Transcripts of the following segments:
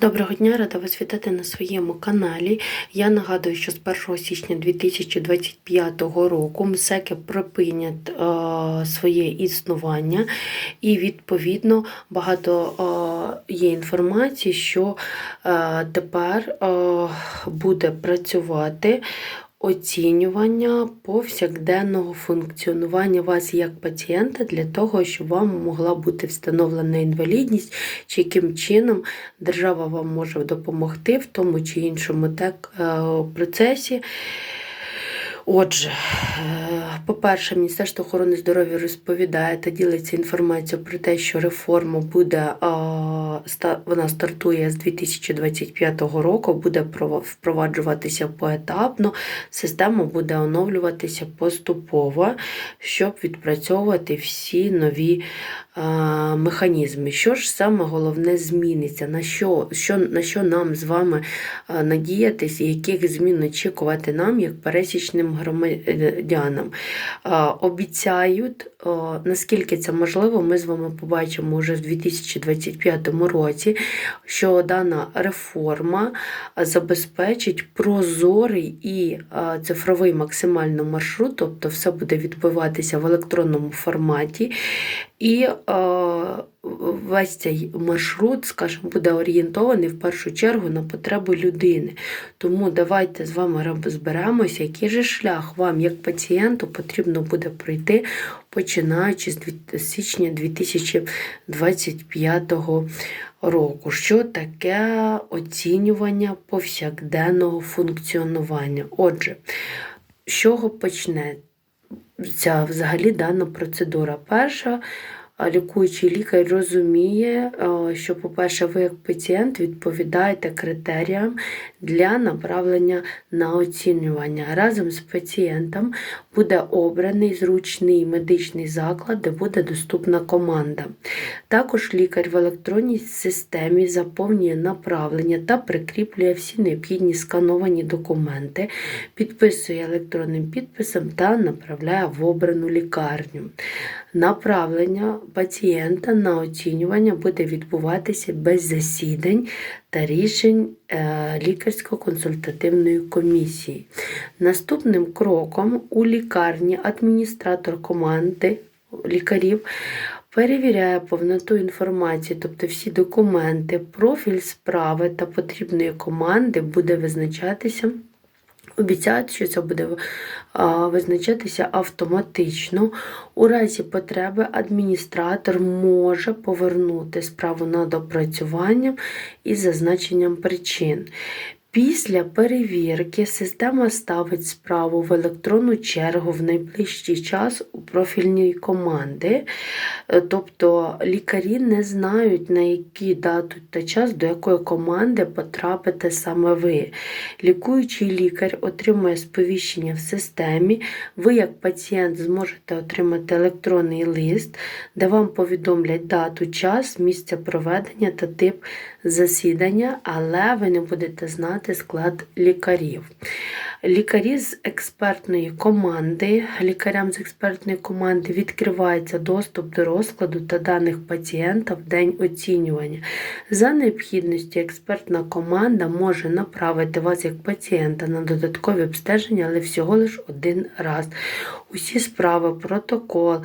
Доброго дня, рада вас вітати на своєму каналі. Я нагадую, що з 1 січня 2025 року МСЕКи припинять е, своє існування, і відповідно багато е, є інформації, що е, тепер е, буде працювати. Оцінювання повсякденного функціонування вас як пацієнта для того, щоб вам могла бути встановлена інвалідність, чи яким чином держава вам може допомогти в тому чи іншому так, е, процесі. Отже, е, по-перше, Міністерство охорони здоров'я розповідає та ділиться інформацією про те, що реформа буде вона стартує з 2025 року, буде пров- впроваджуватися поетапно, система буде оновлюватися поступово, щоб відпрацьовувати всі нові е, механізми. Що ж саме головне зміниться? На що, що, на що нам з вами е, надіятись, і яких змін очікувати нам, як пересічним громадянам? Обіцяють, наскільки це можливо, ми з вами побачимо вже в 2025 році, що дана реформа забезпечить прозорий і цифровий максимально маршрут, тобто все буде відбуватися в електронному форматі. І е, весь цей маршрут, скажімо, буде орієнтований в першу чергу на потребу людини. Тому давайте з вами розберемося, який же шлях вам, як пацієнту, потрібно буде пройти, починаючи з січня 2025 року. Що таке оцінювання повсякденного функціонування? Отже, з чого почне ця взагалі дана процедура? Перша, лікуючий лікар розуміє, що, по-перше, ви як пацієнт відповідаєте критеріям для направлення на оцінювання. Разом з пацієнтом буде обраний зручний медичний заклад, де буде доступна команда. Також лікар в електронній системі заповнює направлення та прикріплює всі необхідні скановані документи, підписує електронним підписом та направляє в обрану лікарню. Направлення пацієнта на оцінювання буде відбуватися без засідань та рішень е, лікарсько-консультативної комісії. Наступним кроком у лікарні адміністратор команди лікарів перевіряє повноту інформації, тобто всі документи, профіль справи та потрібної команди буде визначатися. Обіцяють, що це буде визначатися автоматично. У разі потреби адміністратор може повернути справу на допрацювання із зазначенням причин. Після перевірки система ставить справу в електронну чергу в найближчий час у профільній команди. Е, Тобто лікарі не знають, на які дату та час до якої команди потрапите саме ви. Лікуючий лікар отримує сповіщення в системі. Ви, як пацієнт, зможете отримати електронний лист, де вам повідомлять дату, час, місце проведення та тип засідання, але ви не будете знати склад лікарів. Лікарі з експертної команди, лікарям з експертної команди відкривається доступ до розкладу та даних пацієнта в день оцінювання. За необхідності експертна команда може направити вас як пацієнта на додаткові обстеження, але всього лише один раз. Усі справи, протокол.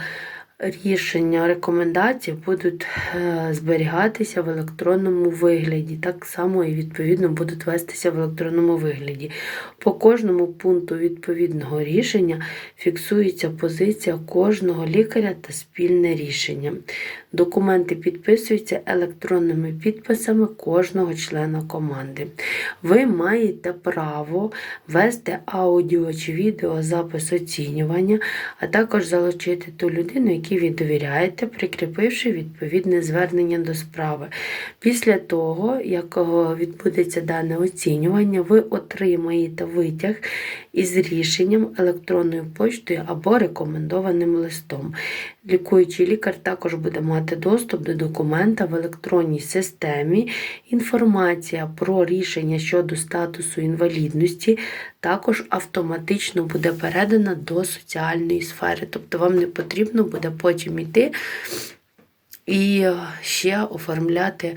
Рішення, рекомендацій будуть е, зберігатися в електронному вигляді, так само і відповідно будуть вестися в електронному вигляді. По кожному пункту відповідного рішення фіксується позиція кожного лікаря та спільне рішення. Документи підписуються електронними підписами кожного члена команди. Ви маєте право вести аудіо чи відеозапис оцінювання, а також залучити ту людину, якій ви довіряєте, прикріпивши відповідне звернення до справи. Після того, як відбудеться дане оцінювання, ви отримаєте витяг із рішенням електронною поштою або рекомендованим листом. Лікуючий лікар також буде мати доступ до документа в електронній системі. Інформація про рішення щодо статусу інвалідності також автоматично буде передана до соціальної сфери. Тобто вам не потрібно буде потім йти і ще оформляти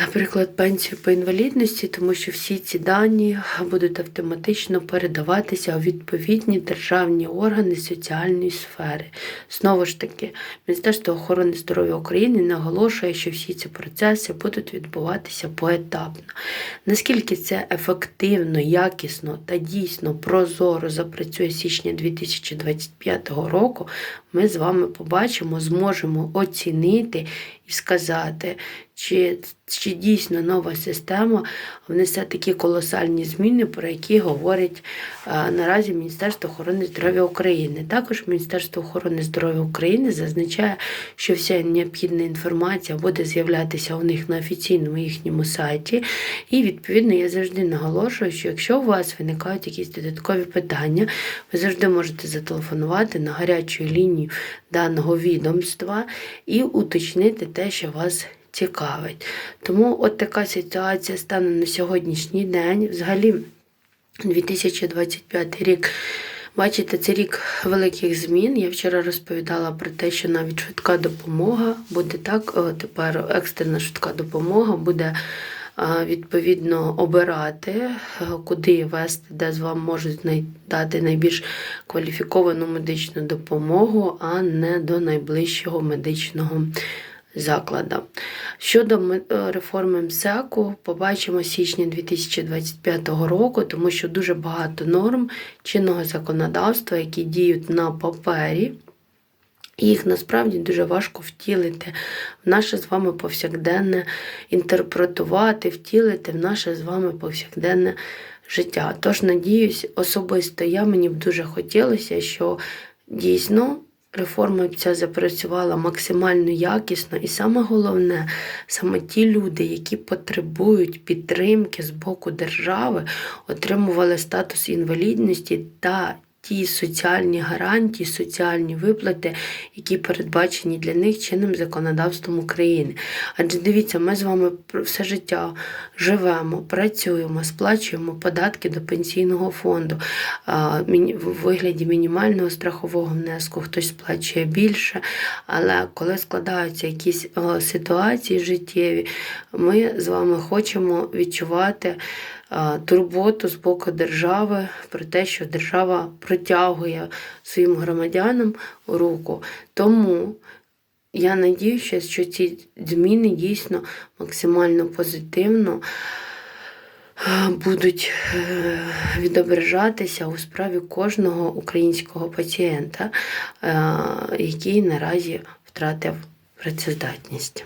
наприклад, пенсію по інвалідності, тому що всі ці дані будуть автоматично передаватися у відповідні державні органи соціальної сфери. Знову ж таки, Міністерство охорони здоров'я України наголошує, що всі ці процеси будуть відбуватися поетапно. Наскільки це ефективно, якісно та дійсно прозоро запрацює січня 2025 року, ми з вами побачимо, зможемо оцінити і сказати, чи, чи дійсно нова система внесе такі колосальні зміни, про які говорить наразі Міністерство охорони здоров'я України. Також Міністерство охорони здоров'я України зазначає, що вся необхідна інформація буде з'являтися у них на офіційному їхньому сайті. І відповідно я завжди наголошую, що якщо у вас виникають якісь додаткові питання, ви завжди можете зателефонувати на гарячу лінію даного відомства і уточнити те, що вас цікавить. Тому от така ситуація стане на сьогоднішній день. Взагалі, 2025 рік. Бачите, це рік великих змін. Я вчора розповідала про те, що навіть швидка допомога буде так. о, Тепер екстрена швидка допомога буде відповідно обирати, е, куди вести, де з вам можуть дати найбільш кваліфіковану медичну допомогу, а не до найближчого медичного закладу. Щодо е, реформи МСЕКу, побачимо січня 2025 року, тому що дуже багато норм чинного законодавства, які діють на папері. Їх насправді дуже важко втілити в наше з вами повсякденне інтерпретувати, втілити в наше з вами повсякденне життя. Тож, надіюсь, особисто я мені б дуже хотілося, що дійсно реформа ця запрацювала максимально якісно, і саме головне, саме ті люди, які потребують підтримки з боку держави, отримували статус інвалідності та ті соціальні гарантії, соціальні виплати, які передбачені для них чинним законодавством України. Адже дивіться, ми з вами все життя живемо, працюємо, сплачуємо податки до пенсійного фонду в вигляді мінімального страхового внеску, хтось сплачує більше. Але коли складаються якісь ситуації життєві, ми з вами хочемо відчувати турботу з боку держави про те, що держава протягує своїм громадянам руку. Тому я надіюся, що ці зміни дійсно максимально позитивно е, будуть е, відображатися у справі кожного українського пацієнта, е, який наразі втратив працездатність.